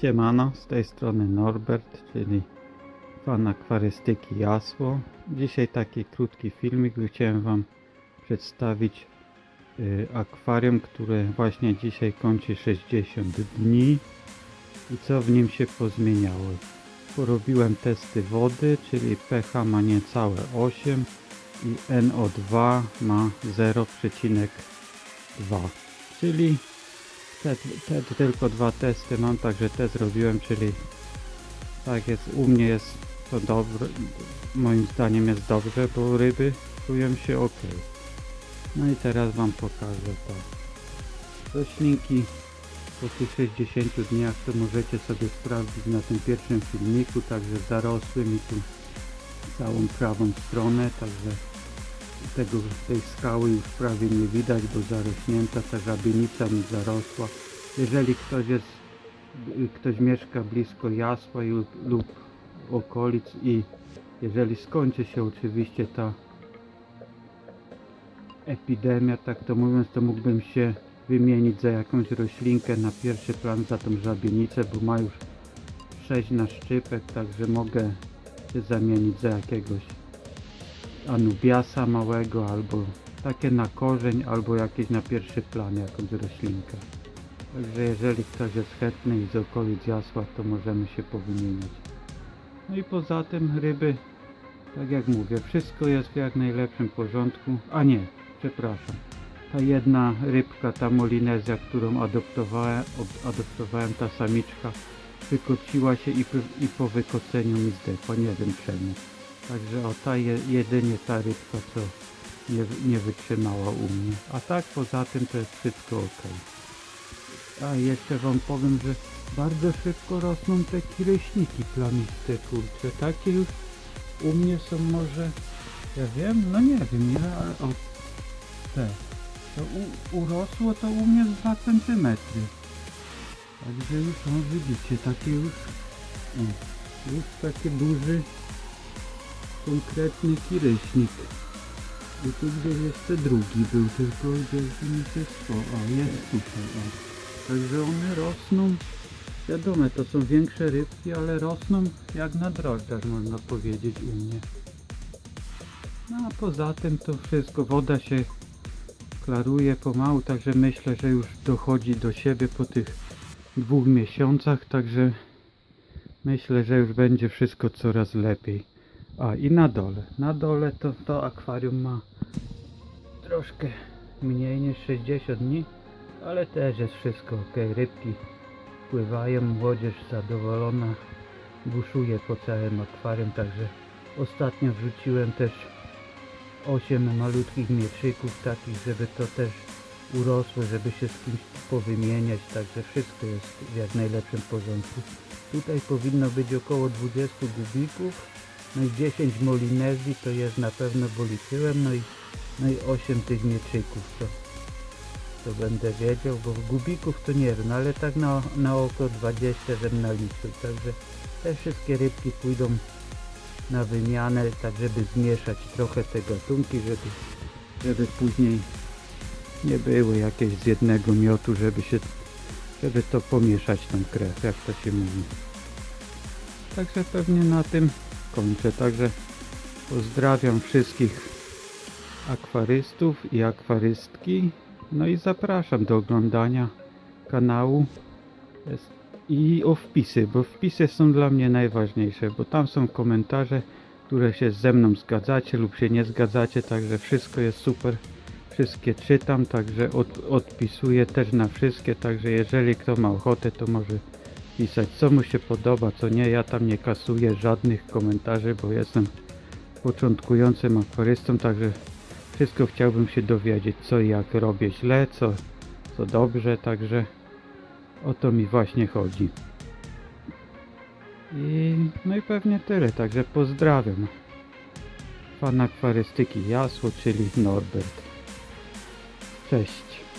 Siemano, z tej strony Norbert, czyli fan akwarystyki Jasło. Dzisiaj taki krótki filmik, chciałem Wam przedstawić y, akwarium, które właśnie dzisiaj kończy 60 dni i co w nim się pozmieniało. Porobiłem testy wody, czyli pH ma niecałe 8 i NO2 ma 0,2, czyli te, te tylko dwa testy mam, także te zrobiłem, czyli tak jest, u mnie jest to dobre, moim zdaniem jest dobrze, bo ryby czują się ok. No i teraz Wam pokażę to. Roślinki po tych 60 dniach to możecie sobie sprawdzić na tym pierwszym filmiku, także zarosły mi tu całą prawą stronę, także tego, tej skały już prawie nie widać, bo zarośnięta, ta żabienica mi zarosła. Jeżeli ktoś jest, ktoś mieszka blisko Jasła lub, lub okolic i jeżeli skończy się oczywiście ta epidemia, tak to mówiąc, to mógłbym się wymienić za jakąś roślinkę na pierwszy plan za tą żabienicę, bo ma już 6 na szczypek, także mogę się zamienić za jakiegoś anubiasa małego, albo takie na korzeń, albo jakieś na pierwszy plan, jakąś roślinkę. Także jeżeli ktoś jest chętny i z okolic Jasła, to możemy się powymieniać. No i poza tym ryby, tak jak mówię, wszystko jest w jak najlepszym porządku. A nie, przepraszam. Ta jedna rybka, ta molinezja, którą adoptowałem, adoptowałem ta samiczka, wykociła się i, i po wykoceniu mi zdechła, nie wiem czemu. Także o ta je, jedynie ta rybka, co nie, nie wytrzymała u mnie. A tak poza tym to jest wszystko ok. A jeszcze wam powiem, że bardzo szybko rosną te kireśniki plamiste, kurcze. Takie już u mnie są może, ja wiem, no nie wiem, ile, ale o te. To u, urosło to u mnie z 2 cm. Także już, o widzicie, takie już, już taki duży, konkretny kiryśnik. I tu gdzieś jeszcze drugi był, tylko gdzieś mi się. O, jest tutaj, o. Także one rosną, wiadomo, to są większe rybki, ale rosną jak na drożdżach, można powiedzieć u mnie. No a poza tym to wszystko, woda się klaruje pomału, także myślę, że już dochodzi do siebie po tych dwóch miesiącach, także myślę, że już będzie wszystko coraz lepiej. A i na dole, na dole to, to akwarium ma troszkę mniej niż 60 dni, ale też jest wszystko ok. Rybki pływają, młodzież zadowolona, buszuje po całym akwarium, także ostatnio wrzuciłem też 8 malutkich mieczyków takich, żeby to też urosło, żeby się z kimś powymieniać, także wszystko jest w jak najlepszym porządku. Tutaj powinno być około 20 gubików, no i 10 molinezji to jest na pewno, bo liczyłem, no i, no i 8 tych mieczyków to, to będę wiedział, bo gubików to nie wiem, no ale tak na, na oko 20 żebym naliczył, także te wszystkie rybki pójdą na wymianę, tak żeby zmieszać trochę te gatunki, żeby, żeby później nie były jakieś z jednego miotu, żeby się, żeby to pomieszać tą krew, jak to się mówi. Także pewnie na tym kończę. Także pozdrawiam wszystkich akwarystów i akwarystki. No i zapraszam do oglądania kanału i o wpisy, bo wpisy są dla mnie najważniejsze, bo tam są komentarze, które się ze mną zgadzacie lub się nie zgadzacie, także wszystko jest super. Wszystkie czytam, także od, odpisuję też na wszystkie, także jeżeli kto ma ochotę, to może pisać co mu się podoba, co nie. Ja tam nie kasuję żadnych komentarzy, bo jestem początkującym akwarystą, także wszystko chciałbym się dowiedzieć, co i jak robię źle, co, co dobrze, także o to mi właśnie chodzi. I no i pewnie tyle, także pozdrawiam. Fan akwarystyki Jasło, czyli Norbert. Cześć.